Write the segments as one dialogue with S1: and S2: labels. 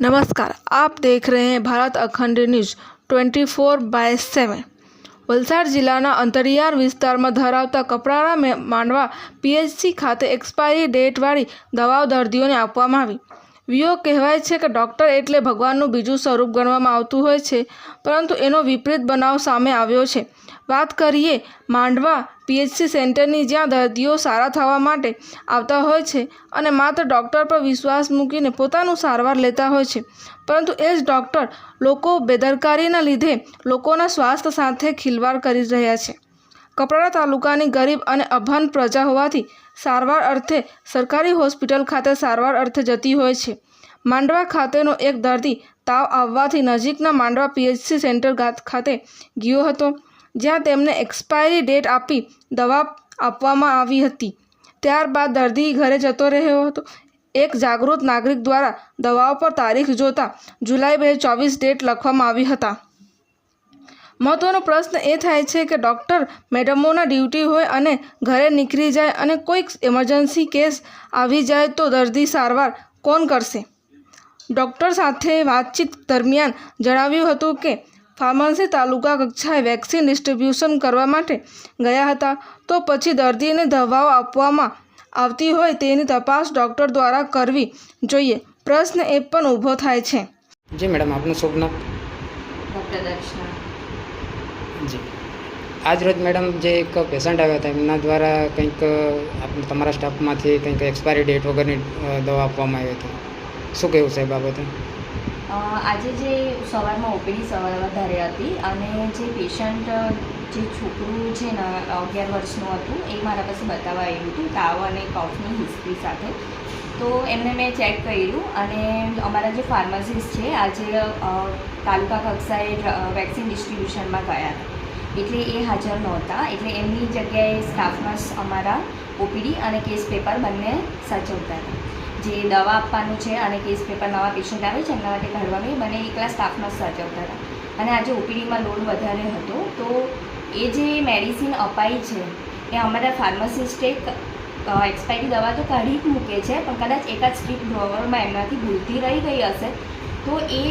S1: नमस्कार आप देख रहे हैं Bharat Akhand news twenty four by seven Valsad જિલ્લાના અંતરિયાળ વિસ્તારમાં ધરાવતા કપરાડા મે- માંડવા પીએચસી ખાતે એક્સપાયરી ડેટવાળી દવાઓ દર્દીઓને આપવામાં આવી વીઓ કહેવાય છે કે ડૉક્ટર એટલે ભગવાનનું બીજું સ્વરૂપ ગણવામાં આવતું હોય છે, પરંતુ એનો વિપરીત બનાવ સામે આવ્યો છે. વાત કરીએ માંડવા પીએચસી સેન્ટરની જ્યાં દર્દીઓ સારા થવા માટે આવતા હોય છે અને માત્ર ડૉક્ટર પર વિશ્વાસ મૂકીને પોતાનું સારવાર લેતા હોય છે, પરંતુ એ જ ડૉક્ટર લોકો બેદરકારીના લીધે લોકોના સ્વાસ્થ્ય સાથે ખિલવાડ કરી રહ્યા છે. કપરાડા તાલુકાની ગરીબ અને અભાન પ્રજા હોવાથી સારવાર અર્થે સરકારી હોસ્પિટલ ખાતે સારવાર અર્થે જતી હોય છે. માંડવા ખાતેનો એક દર્દી તાવ આવવાથી નજીકના માંડવા પીએચસી સેન્ટર ખાતે ગયો હતો, જ્યાં તેમને એક્સપાયરી ડેટ આપી દવા આપવામાં આવી હતી. ત્યારબાદ દર્દી ઘરે જતો રહ્યો હતો. એક જાગૃત નાગરિક દ્વારા દવાઓ પર તારીખ જોતા જુલાઈ બે ચોવીસ ડેટ લખવામાં આવી હતા. મહત્વનો પ્રશ્ન એ થાય છે કે ડૉક્ટર મેડમોના ડ્યુટી હોય અને ઘરે નીકળી જાય અને કોઈક ઇમરજન્સી કેસ આવી જાય તો દર્દી સારવાર કોણ કરશે? ડૉક્ટર સાથે વાતચીત દરમિયાન જણાવ્યું હતું કે ફાર્મસી તાલુકા કક્ષાએ વેક્સિન ડિસ્ટ્રીબ્યુશન કરવા માટે ગયા હતા તો પછી દર્દીને દવાઓ આપવામાં આવતી હોય તેની તપાસ ડૉક્ટર દ્વારા કરવી જોઈએ. પ્રશ્ન એ પણ ઊભો થાય છે.
S2: જી મેડમ આપનું શુભ નામ?
S3: ડૉક્ટર દર્શના.
S2: જી. આજ રોજ મેડમ જે એક પેશન્ટ આવ્યા હતા, એમના દ્વારા કંઈક તમારા સ્ટાફમાંથી કંઈક એક્સપાયરી ડેટ વગરની દવા આપવામાં આવી હતી. શું કહેવું છે એ બાબતે?
S3: આજે જે સવારમાં ઓપીડી સવાર વધારે હતી અને જે પેશન્ટ જે છોકરું છે ને અગિયાર વર્ષનું હતું, એ મારા પાસે બતાવવા આવ્યું હતું તાવ અને કફની હિસ્ટ્રી સાથે તો એમને મેં ચેક કર્યું અને અમારા જે ફાર્માસિસ્ટ છે, આજે તાલુકા કક્ષાએ વેક્સિન ડિસ્ટ્રીબ્યુશનમાં ગયા હતા. એટલે એ હાજર નહોતા, એટલે એમની જગ્યાએ સ્ટાફ નર્સ અમારા ઓપીડી અને કેસ પેપર બંને સાચવતા હતા. જે દવા આપવાનું છે અને કેસ પેપર નવા પેશન્ટ આવે છે, એમના માટે કાઢવાનું બંને એકલા સ્ટાફ નર્સ સાચવતા હતા. અને આજે ઓપીડીમાં લોડ વધારે હતો, તો એ જે મેડિસિન અપાઈ છે, એ અમારા ફાર્માસિસ્ટે એક્સપાયરી દવા તો કાઢી જ મૂકે છે, પણ કદાચ એકાદ સ્ટ્રીટ ડ્રોવરમાં એમનાથી ભૂલતી રહી ગઈ હશે, તો એ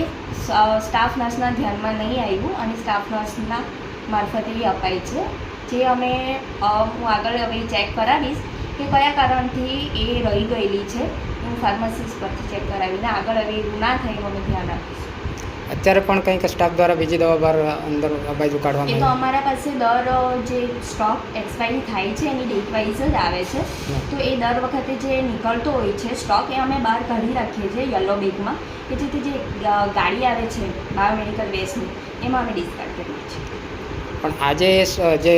S3: સ્ટાફ નર્સના ધ્યાનમાં નહીં આવ્યું અને સ્ટાફ નર્સના મારફતે એ અપાય છે. જે અમે હું આગળ હવે ચેક કરાવીશ કે કયા કારણથી એ રહી ગયેલી છે. હું ફાર્માસિસ્ટ પરથી ચેક કરાવીને આગળ હવે એવું ના થાય એનું અમે ધ્યાન આપીશ.
S2: અત્યારે પણ કંઈક સ્ટાફ દ્વારા બીજી દવા બહાર અંદર બાજુ
S3: કાઢવા
S2: કાઢવામાં
S3: તો અમારા પાસે દર જે સ્ટોક એક્સપાયરી થાય છે એની ડેટ વાઇઝ જ આવે છે. તો એ દર વખતે જે નીકળતો હોય છે સ્ટોક એ અમે બહાર કાઢી રાખીએ છીએ યલો બેગમાં કે જેથી જે ગાડી આવે છે બાયોમેડિકલ વેસ્ટની એમાં અમે ડિસ્કાર્ડ કરીએ છીએ.
S2: પણ આજે જે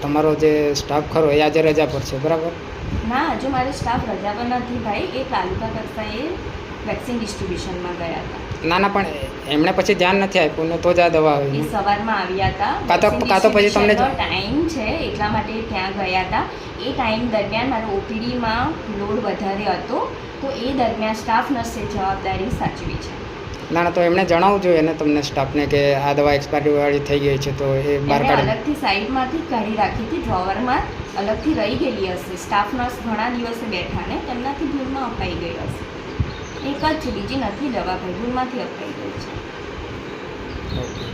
S2: તમારો જે સ્ટાફ ખરો એ આજે રજા પર છે બરાબર?
S3: ના હજુ મારે સ્ટાફ રજા પર નથી ભાઈ. એ તાલુકા કક્ષાએ વેક્સિન ડિસ્ટ્રીબ્યુશનમાં ગયા હતા.
S2: ના ના પણ એમણે પછી ધ્યાન નથી આપ્યું ને તો જ આ દવા
S3: એ
S2: આવી
S3: સવારમાં આવ્યા હતા.
S2: કાં તો- પછી તમને
S3: ટાઈમ છે એટલા માટે ત્યાં ગયા હતા. એ ટાઈમ દરમિયાન મારો ઓપીડીમાં લોડ વધારે હતો તો એ દરમિયાન સ્ટાફ નર્સે જવાબદારી સાચવી છે.
S2: ના ના તો એમણે જણાવવું જોઈએ ને તમને સ્ટાફને કે આ દવા એક્સપાયરી વાળી થઈ ગઈ છે તો એ બહાર કાઢી.
S3: અલગથી સાઈડમાંથી કાઢી રાખી હતી ડ્રોવરમાં અલગથી રહી ગયેલી હશે. સ્ટાફ નર્સ ઘણા દિવસે બેઠા ને તેમનાથી ભૂલમાં અપાઈ ગઈ હશે. એક જ છે બીજી નથી દવા ભાઈ ભૂલમાંથી અપાઈ ગઈ છે.
S2: ઓકે.